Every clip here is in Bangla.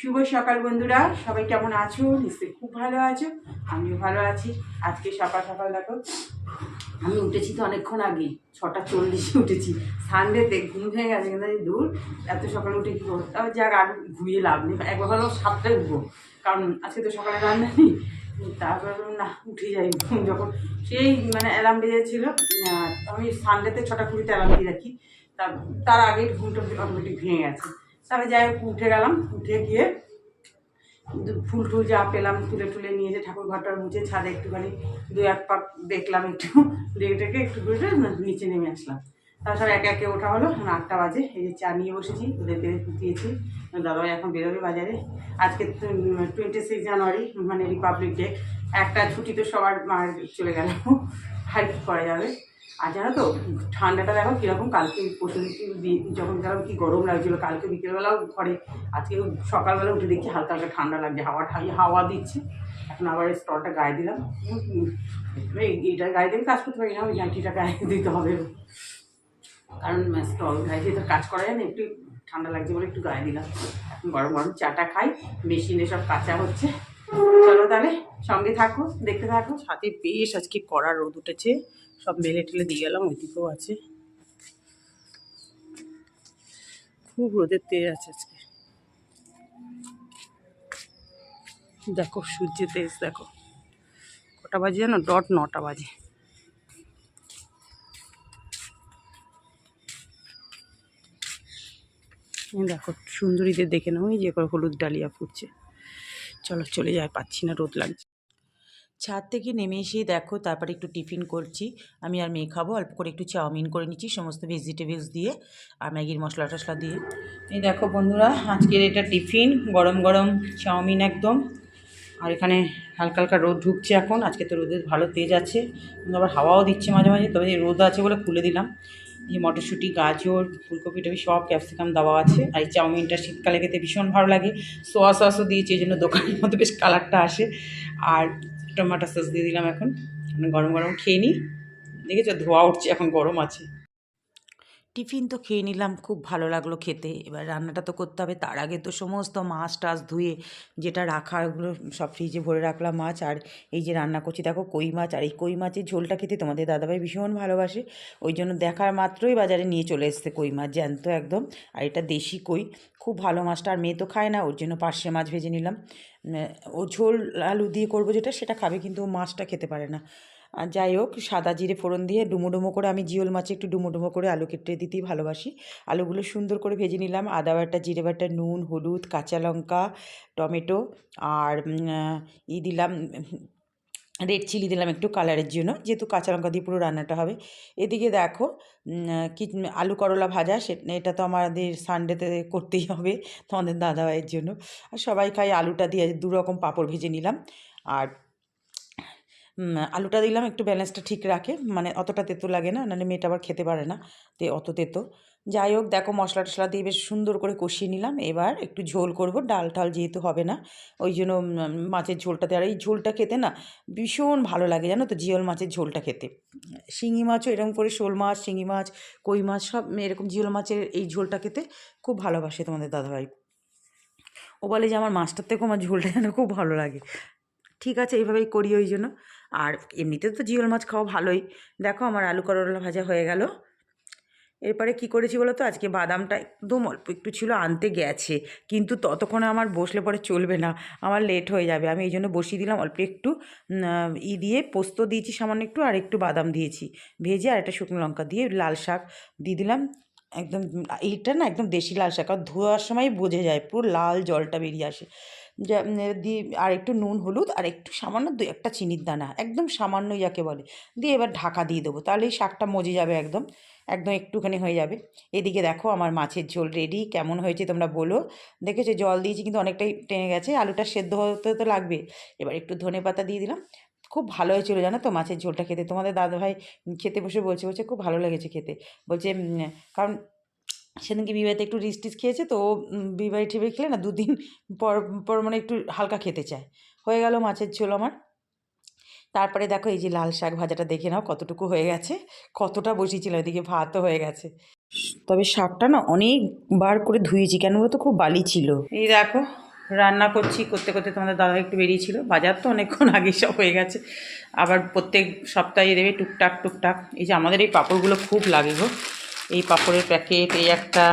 শুভ সকাল বন্ধুরা, সবাই কেমন আছো? নিশ্চয়ই খুব ভালো আছো, আমিও ভালো আছি। আজকে সকাল সকাল দেখো, আমি উঠেছি তো অনেকক্ষণ আগে, ছটা চল্লিশে উঠেছি। সানডেতে ঘুম ভেঙে গেছে, কিন্তু দূর, এত সকালে উঠে কী করব? তারপর যাক, আর ঘুমিয়ে লাভ নেই। একবার হলো সাতটায় উঠবো। কারণ আজকে তো সকালে রান্না নেই। তারপর না, উঠে যাই যখন। সেই মানে অ্যালার্ম বেজেছিল। আমি সানডেতে ছটা কুড়িতে অ্যালার্ম দিয়ে রাখি। তার তার আগে ঘুমটা অটোমেটিক ভেঙে গেছে। তারপরে যাই হোক, উঠে গেলাম, উঠে গিয়ে ফুল টুল যা পেলাম, তুলে টুলে নিয়ে যে ঠাকুর ঘরটা মুছে ছাদে একটুখানি দু এক পাক দেখলাম একটু দেখে একটু ঘুরে নিচে নেমে আসলাম। তারপর একে একে ওঠা হলো আটটা বাজে, এই যে চা নিয়ে বসেছি ওদের ওদেরকে দিয়েছি। দাদাভাই এখন বেরোবে বাজারে। আজকে টোয়েন্টি সিক্স জানুয়ারি মানে রিপাবলিক ডে একটা ছুটি তো সবার মার চলে গেল কি করা যাবে? আর জানো তো, ঠান্ডাটা দেখো কীরকম কালকে পরশু যখন গেলাম কি গরম লাগছিল, কালকে বিকেলবেলাও ঘরে, আজকে সকালবেলা উঠে দেখছি হালকা হালকা ঠান্ডা লাগছে, হাওয়া হাওয়া দিচ্ছে। এখন আবার স্টলটা গায়ে দিলাম। এইটা গায়ে দিলে কাজ করতে পারি না, ওই নাইটিটা গায়ে দিতে হবে। কারণ স্টল গায়ে দিয়ে তো কাজ করা যায় না, একটু ঠান্ডা লাগছে বলে একটু গায়ে দিলাম। এখন গরম গরম চাটা খাই, মেশিনে সব কাঁচা হচ্ছে। চলো তাহলে, সঙ্গে থাকো, দেখতে থাকো। ছাদে বেশ আজকে কড়া রোদ উঠেছে। সব মেলে টেলে দিয়ে গেলাম, ওইদিকেও আছে। খুব রোদের তেজ আছে আজকে। দেখো, সূর্যের তেজ, দেখো। কটা বাজে জানো? ডট নটা বাজে। দেখো, সুন্দরীদের দেখে নাও, এই যে হলুদ ডালিয়া ফুটছে। চলো, চলে যায় পাচ্ছি না, রোদ লাগছে। ছাদ থেকে নেমে এসে দেখো, তারপরে একটু টিফিন করছি। আমি আর মেয়ে খাব, অল্প করে একটু চাউমিন করে নিচ্ছি, সমস্ত ভেজিটেবলস দিয়ে আর ম্যাগির মশলা টশলা দিয়ে। এই দেখো বন্ধুরা, আজকের এটা টিফিন, গরম গরম চাউমিন একদম। আর এখানে হালকা হালকা রোদ ঢুকছে এখন, আজকে তো রোদের ভালো তেজ আছে। আবার হাওয়াও দিচ্ছে মাঝে মাঝে, তবে রোদ আছে বলে খুলে দিলাম। এই মটরশুঁটি, গাজর, ফুলকপি টপি সব ক্যাপসিকাম দেওয়া আছে। আর এই চাউমিনটা শীতকালে খেতে ভীষণ ভালো লাগে। সোয়া সসও দিয়েছি, এই জন্য দোকানের মধ্যে বেশ কালারটা আসে। আর টমেটো সস দিয়ে দিলাম এখন। গরম গরম খেয়ে নিই। দেখেছ? ধোয়া উঠছে, এখন গরম আছে। টিফিন তো খেয়ে নিলাম, খুব ভালো লাগল খেতে। এবার রান্নাটা তো করতে হবে, তার আগে তো সমস্ত মাছ টাছ ধুয়ে যেটা রাখার ওগুলো সব ফ্রিজে ভরে রাখলাম মাছ, আর এই যে রান্না করছি, দেখো কই মাছ, আর এই কই মাছের ঝোলটা খেতে তোমাদের দাদাভাই ভীষণ ভালোবাসে। ওই জন্য দেখার মাত্রই বাজারে নিয়ে চলে এসছে কই মাছ, জ্যান্ত একদম। আর এটা দেশি কই, খুব ভালো মাছটা, আর মেয়ে তো খায় না, ওর জন্য পার্শে মাছ ভেজে নিলাম। ও ঝোল আলু দিয়ে করব যেটা, সেটা খাবে, কিন্তু ও মাছটা খেতে পারে না। যাই হোক, সাদা জিরে ফোড়ন দিয়ে ডুমো ডুমো করে আমি জিওল মাছে একটু ডুমো ডুমো করে আলু কেটে দিতেই ভালোবাসি। আলুগুলো সুন্দর করে ভেজে নিলাম। আদা বাটা, জিরে বাটা, নুন, হলুদ, কাঁচা লঙ্কা, টমেটো আর ই দিলাম, রেড চিলি দিলাম একটু কালারের জন্য, যেহেতু কাঁচা লঙ্কা দিয়ে পুরো রান্নাটা হবে। এদিকে দেখো কি, আলু করলা ভাজা, সে, এটা তো আমাদের সানডেতে করতেই হবে তোমাদের দাদাভাইয়ের জন্য। আর সবাই খাই আলুটা দিয়ে দু রকম পাঁপড় ভেজে নিলাম। আর আলুটা দিলাম, একটু ব্যালেন্সটা ঠিক রাখে। মানে অতটা তেতো লাগে না, নাহলে মেয়েটা আবার খেতে পারে না। তে অত তেতো। যাই হোক, দেখো মশলা টশলা দিয়ে বেশ সুন্দর করে কষিয়ে নিলাম। এবার একটু ঝোল করব। ডাল টাল যেহেতু হবে না, ওই জন্য মাছের ঝোলটাতে। আর এই ঝোলটা খেতে না ভীষণ ভালো লাগে, জানো তো? জিওল মাছের ঝোলটা খেতে। শিঙি মাছও এরকম করে শোল মাছ, শিঙি মাছ, কই মাছ, সব এরকম জিওল মাছের এই ঝোলটা খেতে খুব ভালোবাসে তোমাদের দাদাভাই। ও বলে যে, আমার মাছটার থেকেও আমার ঝোলটা যেন খুব ভালো লাগে। ঠিক আছে, এইভাবেই করি ওই জন্য। আর এমনিতে তো জিওল মাছ খাওয়া ভালোই। দেখো আমার আলু করলা ভাজা হয়ে গেল। এরপরে কি করেছি বলো তো? আজকে বাদামটা একদম অল্প একটু ছিল, আনতে গেছে। কিন্তু ততক্ষণে আমার বসলে পরে চলবে না, আমার লেট হয়ে যাবে। আমি এই জন্য বসিয়ে দিলাম অল্প একটু ই দিয়ে পোস্ত দিয়েছি সামান্য একটু, আর একটু বাদাম দিয়েছি। ভেজে আর একটা শুকনো লঙ্কা দিয়ে লাল শাক দিয়ে দিলাম। একদম, এইটা না একদম দেশি লাল শাক। আর ধোয়ার সময় বোঝা যায়, পুরো লাল জলটা বেরিয়ে আসে। দিয়ে আর একটু নুন, হলুদ আর একটু সামান্য দু একটা চিনির দানা, একদম সামান্য ইয়াকে বলে, দিয়ে এবার ঢাকা দিয়ে দেবো। তাহলে এই শাকটা মজে যাবে একদম একদম একটুখানি হয়ে যাবে। এদিকে দেখো আমার মাছের ঝোল রেডি কেমন হয়েছে তোমরা বলো। দেখেছ জল দিয়েছি কিন্তু অনেকটাই টেনে গেছে, আলুটা সেদ্ধ হতে তো লাগবে। এবার একটু ধনে পাতা দিয়ে দিলাম। খুব ভালো হয়েছিল জানো তো মাছের ঝোলটা খেতে। তোমাদের দাদাভাই খেতে বসে বলছে বলছে খুব ভালো লেগেছে খেতে। বলছে কারণ সেদিনকে বিবাহিতে একটু রিস টিচ খেয়েছে, তো ও বিবাহি টিবাই খেলে না দুদিন পর পর মানে একটু হালকা খেতে চায়। হয়ে গেল মাছের ঝোল আমার। তারপরে দেখো এই যে লাল শাক ভাজাটা দেখে নাও, কতটুকু হয়ে গেছে, কতটা বসিয়েছিল এদিকে ভাতও হয়ে গেছে। তবে শাকটা না অনেকবার করে ধুয়েছি কেন তো খুব বালি ছিল। এই দেখো, রান্না করছি, করতে করতে তোমাদের দাদা একটু বেরিয়েছিল। বাজার তো অনেকক্ষণ আগে সব হয়ে গেছে। আবার প্রত্যেক সপ্তাহে দেবে টুকটাক টুকটাক। এই যে আমাদের এই পাঁপড়গুলো খুব লাগে গো। এই পাঁপড়ের প্যাকেট, এই একটা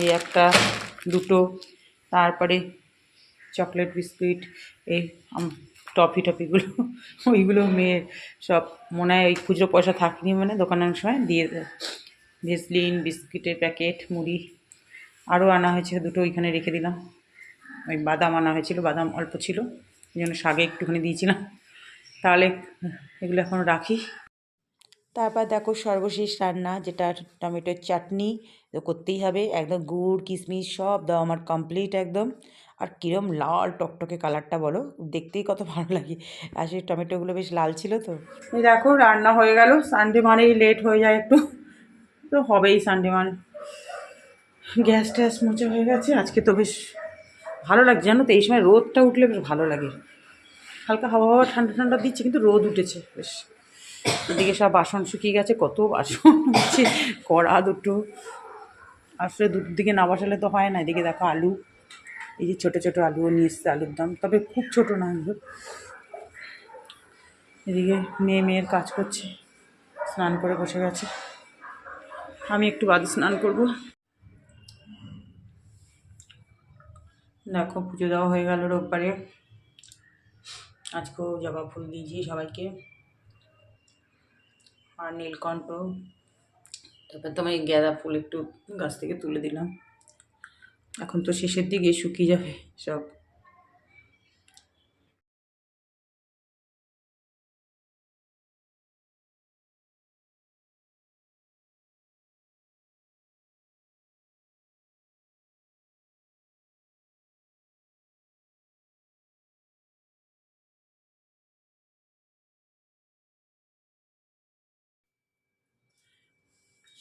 এই একটা, দুটো, তারপরে চকলেট বিস্কুট, এই টফি টফিগুলো, ওইগুলো মেয়ের সব, মনে হয় ওই খুচরো পয়সা থাকেনি মানে দোকানের সময় দিয়ে দেয়। ভেসলিন, বিস্কিটের প্যাকেট, মুড়ি, আরও আনা হয়েছে দুটো ওইখানে রেখে দিলাম। ওই বাদাম আনা হয়েছিল, বাদাম অল্প ছিল এই জন্য শাগে একটুখানি দিয়েছিলাম। তাহলে এগুলো এখন রাখি। তারপর দেখো সর্বশেষ রান্না, যেটা টমেটোর চাটনি, তো করতেই হবে। একদম গুড়, কিশমিশ সব দাও আমার কমপ্লিট একদম। আর কিরম লাল টকটকে কালারটা বলো, দেখতেই কত ভালো লাগে। আর সেই টমেটোগুলো বেশ লাল ছিল তো। দেখো রান্না হয়ে গেল সানডে মানেই লেট হয়ে যায় একটু। তো হবেই সানডে মানে গ্যাস ট্যাস মোচা হয়ে গেছে, আজকে তো বেশ ভালো লাগছে। জানো তো, এই সময় রোদটা উঠলে বেশ ভালো লাগে। হালকা হাওয়া হাওয়া ঠান্ডা ঠান্ডা দিচ্ছে, কিন্তু রোদ উঠেছে, বেশ। এদিকে সব বাসন শুকিয়ে গেছে, কত বাসন হচ্ছে, কড়া দুটো। আসলে দুটোর দিকে না বসালে তো হয় না, এদিকে দেখো আলু। এই যে ছোটো ছোটো আলুও নিয়ে এসছে আলুর দাম, তবে খুব ছোটো না এগুলো এদিকে মেয়ে মেয়ের কাজ করছে, স্নান করে বসে গেছে। আমি একটু বাদে স্নান করব। দেখো পুজো দেওয়া হয়ে গেল রোববারে। আজকেও জবা ফুল দিয়েছি সবাইকে। আর নীলকণ্ঠ। তারপর তোমার এই গাঁদা ফুল একটু গাছ থেকে তুলে দিলাম। এখন তো শেষের দিকে শুকিয়ে যাবে সব।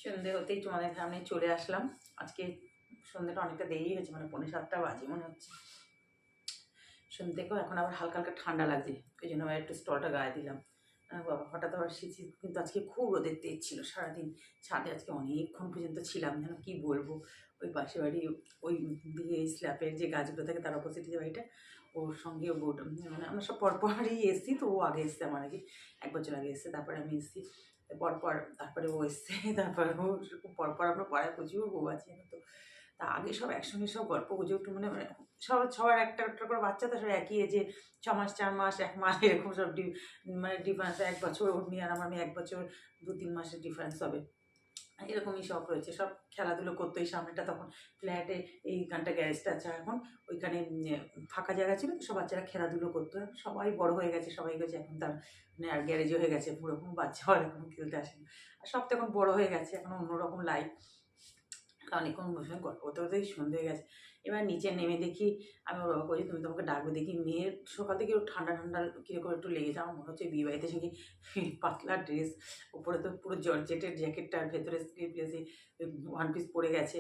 সন্ধে হতেই তোমাদের সামনে চলে আসলাম। আজকে সন্ধ্যেটা অনেকটা দেরি হয়েছে মানে পনেরো সাতটা বাজে মনে হচ্ছে। সন্ধ্যে এখন আবার হালকা হালকা ঠান্ডা লাগছে, ওই জন্য আবার একটু স্টলটা গায়ে দিলাম। বাবা, হঠাৎ আবার শীত কিন্তু আজকে খুব রোদের তেজ ছিল সারাদিন। ছাদে আজকে অনেকক্ষণ পর্যন্ত ছিলাম, যেন কি বলব? ওই পাশে বাড়ি, ওই এই স্ল্যাপের যে গাছগুলো থাকে, তার অপোজিটে যে বাড়িটা, ওর সঙ্গে বোট মানে আমরা সব পরপরই এসেছি, তো ও আগে এসছে, আমার আগে, এক বছর আগে এসছে, তারপরে আমি এসেছি। পরপর তারপরে ও এসছে, তারপরে ও পরপর আমরা পড়ায় প্রচুর বউ আছে তো। তা আগে সব একসঙ্গে সব গল্প বুঝে একটু মানে মানে সব সবার একটা একটা করে বাচ্চা তো সব একই যে ছ মাস, চার মাস, এক মাস, এরকম সব ডি মানে ডিফারেন্স এক বছর ওর নিয়ে আর আমার মেয়ে এক বছর দু তিন মাসের ডিফারেন্স হবে। এরকমই শখ রয়েছে। সব খেলাধুলো করতো এই সামনেটা তখন। ফ্ল্যাটে এই গানটা গ্যারেজটা আছে এখন। ওইখানে ফাঁকা জায়গা ছিল সব বাচ্চারা খেলাধুলো করতো। সবাই বড় হয়ে গেছে, সবাই গেছে এখন তার মানে আর গ্যারেজও হয়ে গেছে। পুরোরকম বাচ্চা আর এখন খেলতে আসে না। আর সব তো এখন বড় হয়ে গেছে, এখন অন্যরকম লাইফ অনেকক্ষণ বসে গল্প করতে করতেই সন্ধে হয়ে গেছে। এবার নিচে নেমে দেখি আমি ওর বাবা করি তুমি তোমাকে ডাকবে দেখি। মেয়ের সকাল থেকে একটু ঠান্ডা ঠান্ডা কীরকম একটু লেগে যাওয়া মনে হচ্ছে বিয়ে বাড়িতে সে কি পাতলা ড্রেস উপরে তো পুরো জর্জেটের জ্যাকেটটা আর ভেতরে স্লিভলেসে ওয়ান পিস পরে গেছে।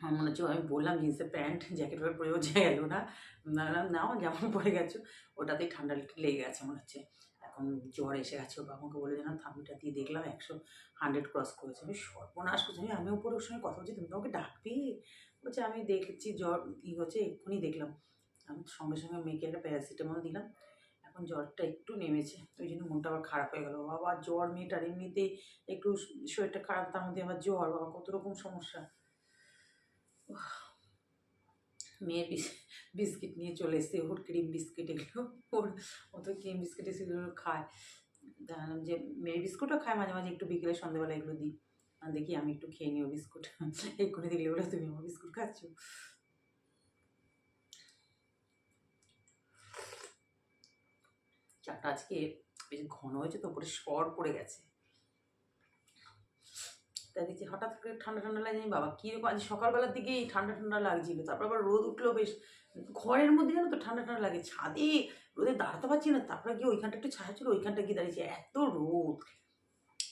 আমার মনে হচ্ছে, আমি বললাম জিন্সের প্যান্ট জ্যাকেট পরে পরেও গেল না। নাও যেমন পরে গেছো, ওটাতেই ঠান্ডা লেগে গেছে মনে হচ্ছে। এখন জ্বর এসে গেছে, ওর বাবাকে বলে যেন থামিটা দিয়ে দেখলাম, একশো হান্ড্রেড ক্রস করেছে। আমি সর্বনাশ করছি, আমি আমি উপরে ওর সঙ্গে কথা বলছি, তুমি তো আমাকে ডাকবি? বলছে, আমি দেখছি জ্বর ই হচ্ছে এক্ষুনি দেখলাম। আমি সঙ্গে সঙ্গে মেয়েকে একটা প্যারাসিটামল দিলাম। এখন জ্বরটা একটু নেমেছে, ওই জন্য মনটা আবার খারাপ হয়ে গেল। বাবা, জ্বর মেয়েটার এমনিতেই একটু শরীরটা খারাপ, তার মধ্যে আবার জ্বর, বাবা, কত রকম সমস্যা। উফ। মেয়ে বিস- বিস্কিট নিয়ে চলে এসছে, ওর ক্রিম বিস্কিট এগুলো, ওর, ও তো ক্রিম বিস্কিট সেগুলো খায়। জানলাম যে, মেয়ের বিস্কুটও খায় মাঝে মাঝে, একটু বিকেলে সন্ধ্যেবেলা এগুলো দিই। দেখি আমি একটু খেয়ে নিও বিস্কুট। এক্ষুনি দেখলে বলে তুমি আমার বিস্কুট খাচ্ছ। চাটা আজকে বেশ ঘন হয়েছে তো, উপরে সর পড়ে গেছে। তাই দেখছি হঠাৎ করে ঠান্ডা ঠান্ডা লাগে জানি বাবা কীরকম আজ সকালবেলার দিকেই ঠান্ডা ঠান্ডা লাগছিল, তারপর আবার রোদ উঠল, বেশ ঘরের মধ্যে জানো তো ঠান্ডা ঠান্ডা লাগে, ছাদে রোদে দাঁড়াতে পারছি না, তারপরে গিয়ে ওইখানটা একটু ছায়া ছিল ওইখানটা গিয়ে দাঁড়িয়েছি, এত রোদ।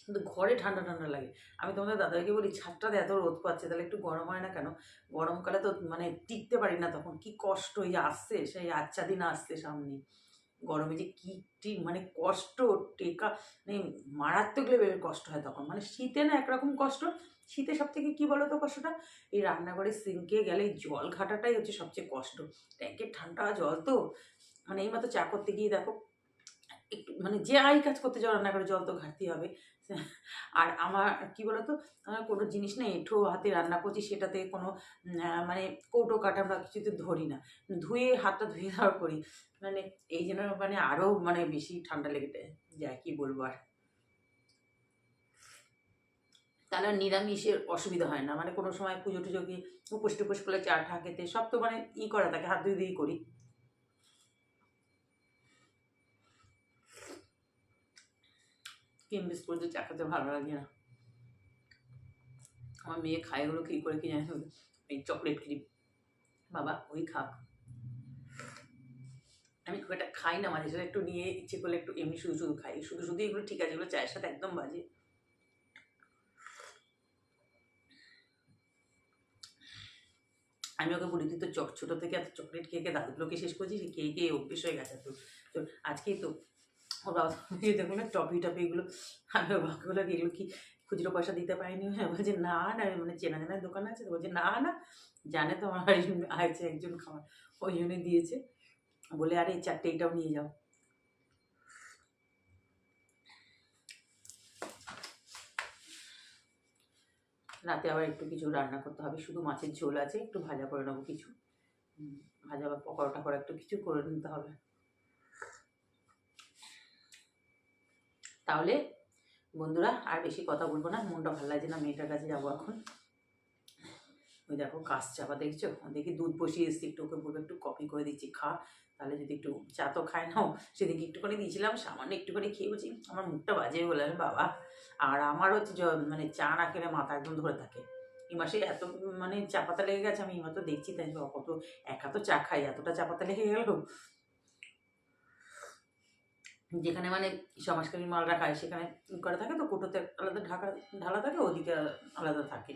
কিন্তু ঘরে ঠান্ডা ঠান্ডা লাগে। আমি তোমাদের দাদাকে বলি, ছাদটাতে এত রোদ পাচ্ছে, তাহলে একটু গরম হয় না কেন? গরমকালে তো মানে টিকতে পারি না তখন। কি কষ্ট এই আসছে, সেই আচ্ছা দিন আসছে সামনে। গরমে যে কী টি মানে কষ্ট, টেকা মানে মারাত্মক লেভেলের কষ্ট হয় তখন। মানে শীতে না একরকম কষ্ট। শীতে সব থেকে কী বলো তো কষ্টটা? এই রান্নাঘরে সিঙ্কে গেলে জল ঘাটাটাই হচ্ছে সবচেয়ে কষ্ট। ট্যাঙ্কের ঠান্ডা জল তো মানে এই এইমাত্র চা করতে গিয়ে দেখো, একটু মানে যে আই কাজ করতে যাও রান্নাঘরে, জল তো ঘাটতি হবে। আর আমার কি বলতো, আমার কোনো জিনিস না এঁঠো হাতে রান্না করছি, সেটাতে কোনো মানে কৌটো কাটা আমরা কিছুতে ধরি না। ধুয়ে হাতটা ধুয়ে দেওয়ার করি। মানে এই জন্য মানে আরও মানে বেশি ঠান্ডা লেগে যায়, কি বলব আর। তাহলে নিরামিষের অসুবিধা হয় না। মানে কোনো সময় পুজো টুজো কি উপোস টুপোস করলে চা, ঠা খেতে, সব তো মানে ই করা থাকে, হাত ধুয়ে দিয়েই করি। কিম বিস্কুট দিয়ে চা খেতে ভালো লাগে না। আমার মেয়ে খায় ওগুলো কী করে কি জানি। এই চকলেট ক্রিম বাবা, ওই খাক। আমি খুব একটা খাই না মাঝে সাঝে একটু নিয়ে ইচ্ছে করলে একটু এমনি শুধু শুধু খাই। শুধু শুধু এগুলো ঠিক আছে, এগুলো চায়ের সাথে একদম বাজে। আমি ওকে বলি, তুই তো চক ছোটো থেকে এত চকলেট খেয়ে খেয়ে দাদুগুলোকে শেষ করছিস? খেয়ে খেয়ে অভ্যেস হয়ে গেছে তো তো আজকেই তো ওর দেখুন না, টপি টপি এগুলো আমি বাবাকে এগুলো কি খুচরো পয়সা দিতে পারিনি। হ্যাঁ বলছে না না মানে চেনা জানার দোকান আছে তো? বলছে, না না, জানে তো আমার আছে, একজন খাবার। ওই জন্য দিয়েছে। বলে, আরে চারটে এইটাও নিয়ে যাও। রাতে আবার একটু কিছু রান্না করতে হবে। শুধু মাছের ঝোল আছে, একটু ভাজা করে নেব কিছু। ভাজা বা পকোড়া টকোড়া একটু কিছু করে নিতে হবে। তাহলে বন্ধুরা আর বেশি কথা বলব না, মনটা ভালো লাগছে না, মেয়েটার কাছে যাব এখন। ওই দেখো, কাজ চাপা দেখছ? দেখি দুধ বসিয়ে এসেছি, একটু ওকে বলব, একটু কফি করে দিচ্ছি, খা। তাহলে যদি একটু চা তো খায় নাও সেদিকে একটুখানি দিয়েছিলাম, সামান্য একটুখানি খেয়ে বলছি আমার মুখটা বাজে বলে বাবা। আর আমার হচ্ছে মানে চা না খেলে মাথা একদম ধরে থাকে। এই মাসে এত মানে চা পাতা লেগে গেছে, আমি এইমাত্র দেখছি, তাই কত একা তো চা খাই, এতটা চা পাতা লেগে গেল। যেখানে মানে সমাজকর্মী মাল রাখা হয়, সেখানে করা থাকে তো, কোটোতে আলাদা ঢাকা, ঢালা থাকে, ওদিকে আলাদা থাকে।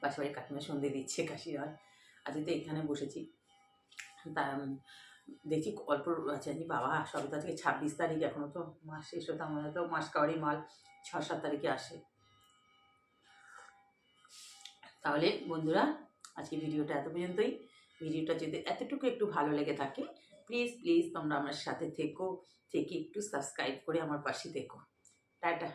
পাশে বাড়ি কাকিমা সন্ধে দিচ্ছে, কাশি হয়। আজকে তো এখানে বসেছি। তা দেখছি অল্প আছে বাবা, সবে তো আজকে ছাব্বিশ তারিখ এখনও তো, মাস শেষ হতো আমাদের তো মাস কাওয়ারি মাল ছ সাত তারিখে আসে। তাহলে বন্ধুরা, আজকে ভিডিওটা এত পর্যন্তই। ভিডিওটা যদি এতটুকু একটু ভালো লেগে থাকে প্লিজ প্লিজ তোমরা আমার সাথে থেকো থেকে একটু সাবস্ক্রাইব করে আমার পাশে থেকো। টাটা।